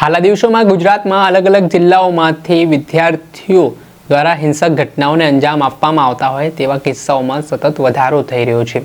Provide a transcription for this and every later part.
હાલના દિવસોમાં ગુજરાતમાં અલગ અલગ જિલ્લાઓમાંથી વિદ્યાર્થીઓ દ્વારા હિંસક ઘટનાઓને અંજામ આપવામાં આવતા હોય તેવા કિસ્સાઓમાં સતત વધારો થઈ રહ્યો છે.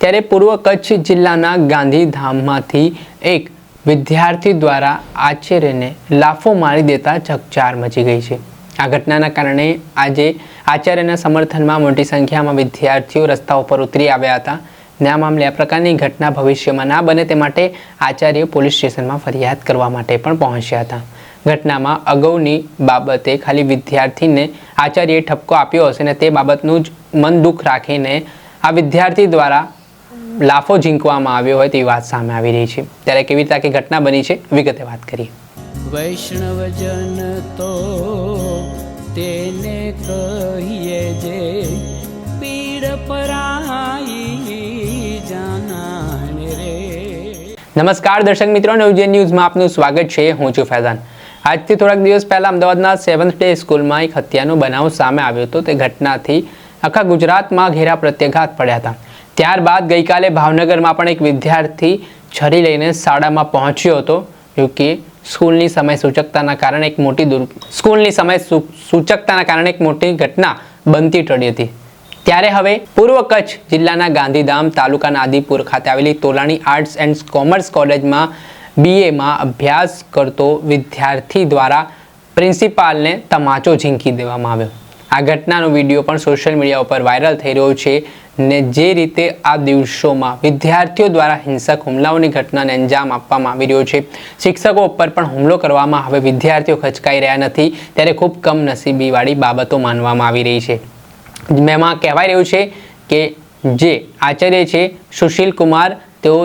ત્યારે પૂર્વ કચ્છ જિલ્લાના ગાંધીધામમાંથી એક વિદ્યાર્થી દ્વારા આચાર્યને લાફો મારી દેતા ચકચાર મચી ગઈ છે. આ ઘટનાના કારણે આજે આચાર્યના સમર્થનમાં મોટી સંખ્યામાં વિદ્યાર્થીઓ રસ્તા ઉપર ઉતરી આવ્યા હતા. ને મામલે આ પ્રકારની ઘટના ભવિષ્યમાં ના બને તે માટે આચાર્ય પોલીસ સ્ટેશનમાં ફરિયાદ કરવા માટે પણ પહોંચ્યા હતા. ઘટનામાં અગાઉની બાબતે ખાલી વિદ્યાર્થીને આચાર્યએ ઠપકો આપ્યો હશે ને તે બાબતનું જ મન દુઃખ રાખીને આ વિદ્યાર્થી દ્વારા લાફો ઝીંકવામાં આવ્યો હોય તેવી વાત સામે આવી રહી છે. ત્યારે કેવી રીતે આખી ઘટના બની છે, વિગતે વાત કરીએ. વૈષ્ણવજન તો તેને કહીએ જે પીડ પરાઈ નમસ્કાર દર્શક મિત્રો નવજે ન્યૂઝમાં આપનું સ્વાગત છે. હું છું ફૈઝાન. આજથી થોડાક દિવસ પહેલાં અમદાવાદના સેવન્થ ડે સ્કૂલમાં એક હત્યાનો બનાવ સામે આવ્યો હતો. તે ઘટનાથી આખા ગુજરાતમાં ઘેરા પ્રત્યાઘાત પડ્યા હતા. ત્યારબાદ ગઈકાલે ભાવનગરમાં પણ એક વિદ્યાર્થી છરી લઈને શાળામાં પહોંચ્યો હતો. જો કે સ્કૂલની સમય સૂચકતાના કારણે એક મોટી દુર, સ્કૂલની સમય સૂચકતાના કારણે એક મોટી ઘટના બનતી ટળી હતી. ત્યારે હવે પૂર્વ કચ્છ જિલ્લાના ગાંધીધામ તાલુકાના આદિપુર ખાતે આવેલી તોલાણી આર્ટ્સ એન્ડ કોમર્સ કોલેજમાં બીએમાં અભ્યાસ કરતો વિદ્યાર્થી દ્વારા પ્રિન્સિપાલને તમાચો ઝીંકી દેવામાં આવ્યો. આ ઘટનાનો વીડિયો પણ સોશિયલ મીડિયા ઉપર વાયરલ થઈ રહ્યો છે ને જે રીતે આ દિવસોમાં વિદ્યાર્થીઓ દ્વારા હિંસક હુમલાઓની ઘટનાને અંજામ આપવામાં આવી રહ્યો છે. શિક્ષકો ઉપર પણ હુમલો કરવામાં હવે વિદ્યાર્થીઓ ખચકાઈ રહ્યા નથી. ત્યારે ખૂબ કમનસીબીવાળી બાબતો માનવામાં આવી રહી છે. એમાં કહેવાય રહ્યું છે કે જે આચાર્ય છે સુશીલ કુમાર, તેઓ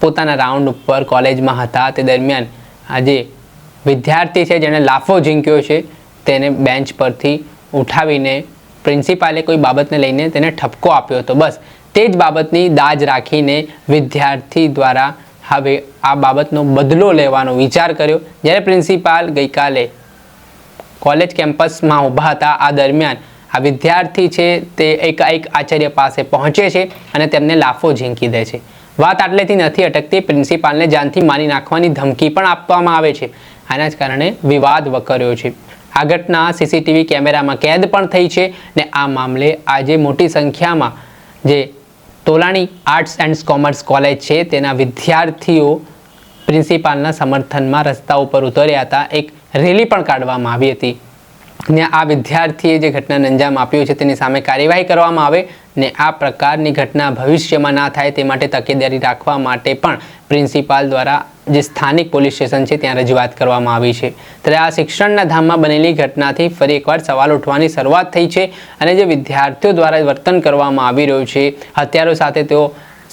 પોતાના રાઉન્ડ ઉપર કોલેજમાં હતા. તે દરમિયાન આજે વિદ્યાર્થી છે, જેણે લાફો ઝીંક્યો છે, તેને બેન્ચ પરથી ઉઠાવીને પ્રિન્સિપાલે કોઈ બાબતને લઈને તેને ઠપકો આપ્યો હતો. બસ, તે જ બાબતની દાજ રાખીને વિદ્યાર્થી દ્વારા હવે આ બાબતનો બદલો લેવાનો વિચાર કર્યો. જ્યારે પ્રિન્સિપાલ ગઈકાલે કોલેજ કેમ્પસમાં ઊભા હતા, આ દરમિયાન આ વિદ્યાર્થી છે તે એક એક આચાર્ય પાસે પહોંચે છે અને તેમને લાફો ઝીંકી દે છે. વાત આટલેથી નથી અટકતી, પ્રિન્સિપાલને જાનથી માની નાખવાની ધમકી પણ આપવામાં આવે છે. આના જ કારણે વિવાદ વકર્યો છે. આ ઘટના સીસીટીવી કેમેરામાં કેદ પણ થઈ છે ને આ મામલે આજે મોટી સંખ્યામાં જે Tolani arts and commerce college છે તેના વિદ્યાર્થીઓ પ્રિન્સિપાલના સમર્થનમાં રસ્તા ઉપર ઉતર્યા હતા. એક રેલી પણ કાઢવામાં આવી હતી. ને આ વિદ્યાર્થીએ જે ઘટનાને અંજામ આપ્યો છે તેની સામે કાર્યવાહી કરવામાં આવે ને આ પ્રકારની ઘટના ભવિષ્યમાં ના થાય તે માટે તકેદારી રાખવા માટે પણ પ્રિન્સિપાલ દ્વારા જે સ્થાનિક પોલીસ સ્ટેશન છે ત્યાં રજૂઆત કરવામાં આવી છે. ત્યારે આ શિક્ષણના ધામમાં બનેલી ઘટનાથી ફરી એકવાર સવાલ ઉઠવાની શરૂઆત થઈ છે અને જે વિદ્યાર્થીઓ દ્વારા વર્તન કરવામાં આવી રહ્યું છે હત્યારો સાથે તેઓ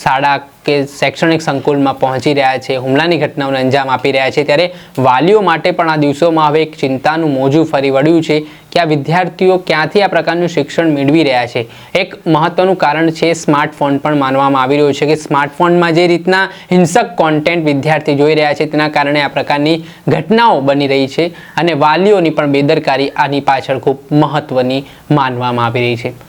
શાળા કે શૈક્ષણિક સંકુલમાં પહોંચી રહ્યા છે, હુમલાની ઘટનાઓને અંજામ આપી રહ્યા છે, ત્યારે વાલીઓ માટે પણ આ દિવસોમાં હવે એક ચિંતાનું મોજું ફરી વળ્યું છે કે આ વિદ્યાર્થીઓ ક્યાંથી આ પ્રકારનું શિક્ષણ મેળવી રહ્યા છે. એક મહત્વનું કારણ છે, સ્માર્ટફોન પણ માનવામાં આવી રહ્યું છે કે સ્માર્ટફોનમાં જે રીતના હિંસક કોન્ટેન્ટ વિદ્યાર્થી જોઈ રહ્યા છે, તેના કારણે આ પ્રકારની ઘટનાઓ બની રહી છે અને વાલીઓની પણ બેદરકારી આની પાછળ ખૂબ મહત્વની માનવામાં આવી રહી છે.